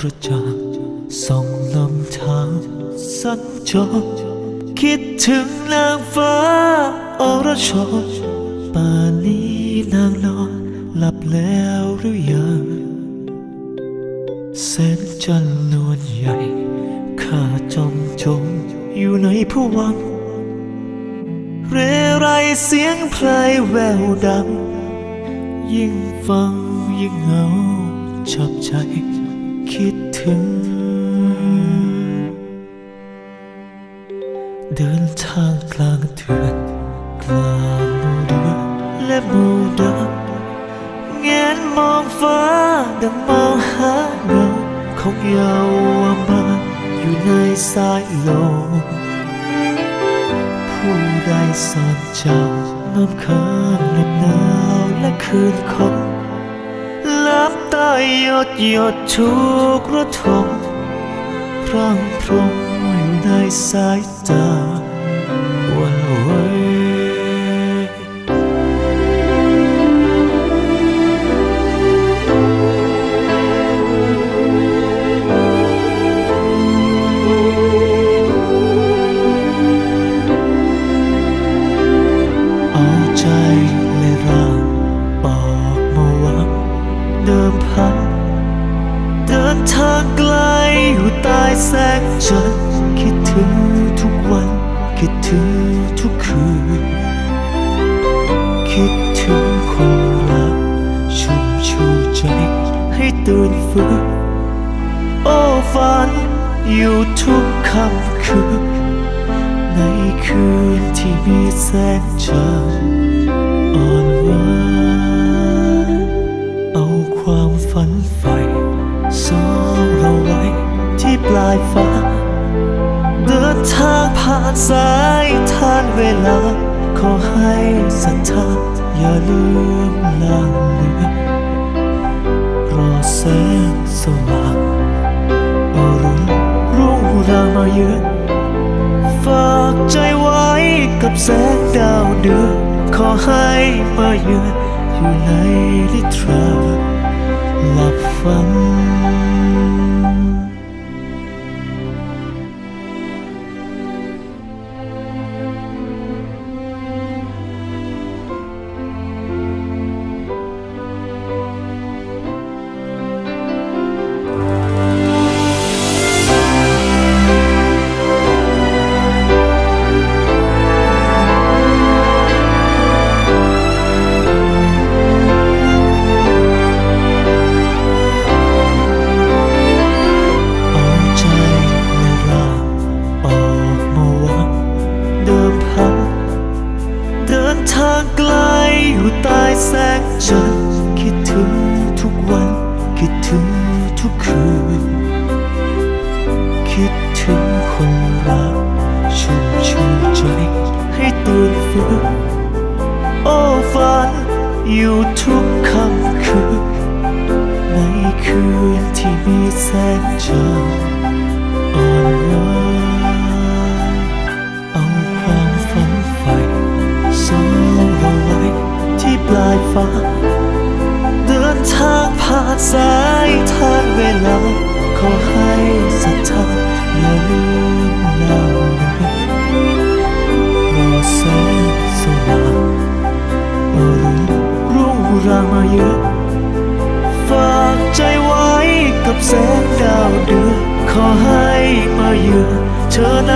แสงจันทร์กระจาส่องลำทางสัญจรคิดถึงนางฟ้าอรชรป่านนี้นางนอนหลับแล้วหรือยังแสงจันทร์นวลใหญ่ ข้าจอมจมอยู่ในผวัง เรไรเสียงเพลแววดัง ยิ่งฟังยิ่งเหงาจับใจ คิดถึง เดินทางกลางเถื่อนกลางมูเดือนและมูดาวแงนมองฟ้าดังมองหาเงาของเยาวมันอยู่ในสายลมผู้ใดสอนจำน้ำค้างเหน็บหนาวและคืนคงลับตา หยดหยดทุกระทมพร่างพรมอยู่ในสายตาวันไหว เดิมพัน เดินทางไกลอยู่ใต้แสงจันทร์คิดถึงทุกวัน คิดถึงทุกคืน คิดถึงคนรักชุ่มชูใจให้ตื่นฟื้นโอ้ฝันอยู่ทุกคำคืน ในคืนที่มีแสงจันทร์อ่อนหวาน ผ่านสายทานเวลา ขอให้ศรัทธาอย่าลืมลางเลือนรอแสงสว่างอรุณรุ่งรางมาเยือนฝากใจไว้กับแสงดาวเดือนขอให้มาเยือนอยู่ในนิทราหลับฝัน ตื่นโอ้ฝันอยู่ทุกคำคืน ในคืนที่มีแสงจันทร์อ่อนหวานเอาความฝันใฝ่ซ่อนเราไว้ที่ปลายฟ้า เดินทางผ่านสายทานเวลา ขอให้ศรัทธาอย่าลืม แสงสว่างอรุณรุ่งรางมาเยอะ ฝากใจไว้กับแสงดาวเดือนขอให้มาเยือนเธอใน